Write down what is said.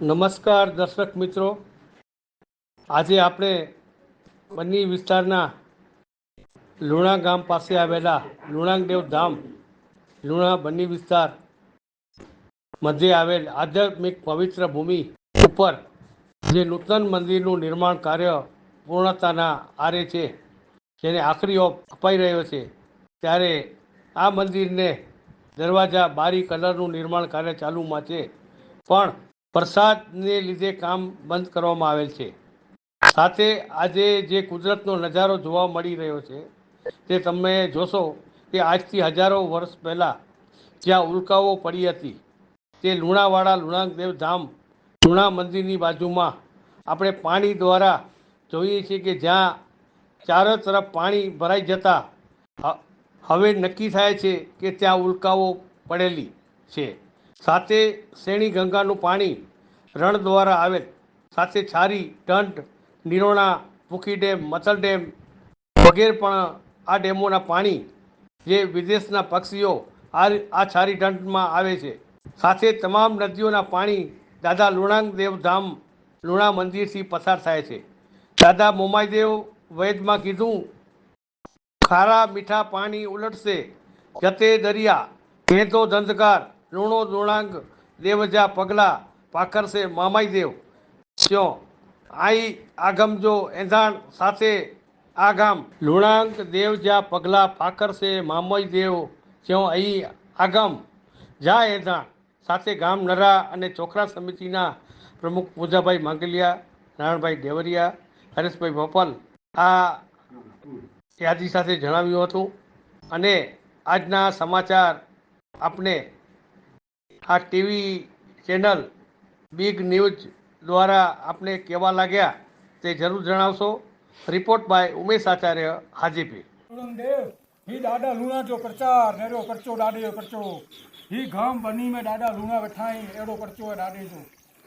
નમસ્કાર દર્શક મિત્રો. આજે આપણે બન્ની વિસ્તારના લુણા ગામ પાસે આવેલા લુણાંગદેવ ધામ, લુણા બન્ની વિસ્તાર મધ્યે આવેલ આધ્યાત્મિક પવિત્ર ભૂમિ ઉપર જે નૂતન મંદિરનું નિર્માણ કાર્ય પૂર્ણતાના આરે છે, જેને આખરી ઓપ અપાઈ રહ્યો છે. ત્યારે આ મંદિરને દરવાજા બારી કલરનું નિર્માણ કાર્ય ચાલુમાં છે. પણ વરસાદને લીધે કામ બંધ કરવામાં આવેલ છે. સાથે આજે જે કુદરતનો નજારો જોવા મળી રહ્યો છે, તે તમે જોશો કે આજથી હજારો વર્ષ પહેલાં જ્યાં ઉલ્કાઓ પડી હતી, તે લુણાવાડા લુણાદેવ ધામ, લુણા મંદિરની બાજુમાં આપણે પાણી દ્વારા જોઈએ છીએ કે જ્યાં ચારો તરફ પાણી ભરાઈ જતાં હવે નક્કી થાય છે કે ત્યાં ઉલ્કાઓ પડેલી છે. સાથે શ્રેણી ગંગાનું પાણી રણ દ્વારા આવેલ. સાથે છારી, ટંટ, નિરોણા, પુખી ડેમ, મથલ ડેમ વગેરે પણ આ ડેમોના પાણી જે વિદેશના પક્ષીઓ આ આ છારી ટંટમાં આવે છે. સાથે તમામ નદીઓના પાણી દાદા લુણાંગ દેવધામ લુણા મંદિરથી પસાર થાય છે. દાદા મોમાઈદેવ વૈદમાં કીધું, ખારા મીઠા પાણી ઉલટશે. જતે દરિયા કેતો ધંધકાર લૂણો લુણાંગ દેવજા પગલા પાખરશે મામાઈ દેવ સ્યો, આઈ આગમ જો એંધાણ સાથે આ ગામ લુણાંગ દેવજા પગલા પાખરશે મામઈ દેવ સ્યો અહીં આગમ. જા એંધાણ સાથે ગામ નરા અને ચોખરા સમિતિના પ્રમુખ પૂજાભાઈ માંગલિયા, નારાયણભાઈ દેવરિયા, હરેશભાઈ ભોપલ. આ યાદી સાથે જણાવ્યું હતું. અને આજના સમાચાર આપને આ ટીવી ચેનલ બિગ ન્યૂઝ દ્વારા આપને કેવા લાગ્યા તે જરૂર જણાવશો રિપોર્ટ બાય ઉમેશ આચાર્ય હાજીપીર દેવ ही ॾाढा लूणा जो प्रचार अहिड़ो करचो ॾाढे जो करचो ही गाम बनी में ॾाढा लूणा वेठा आहिनि अहिड़ो करचो आहे ॾाढे जो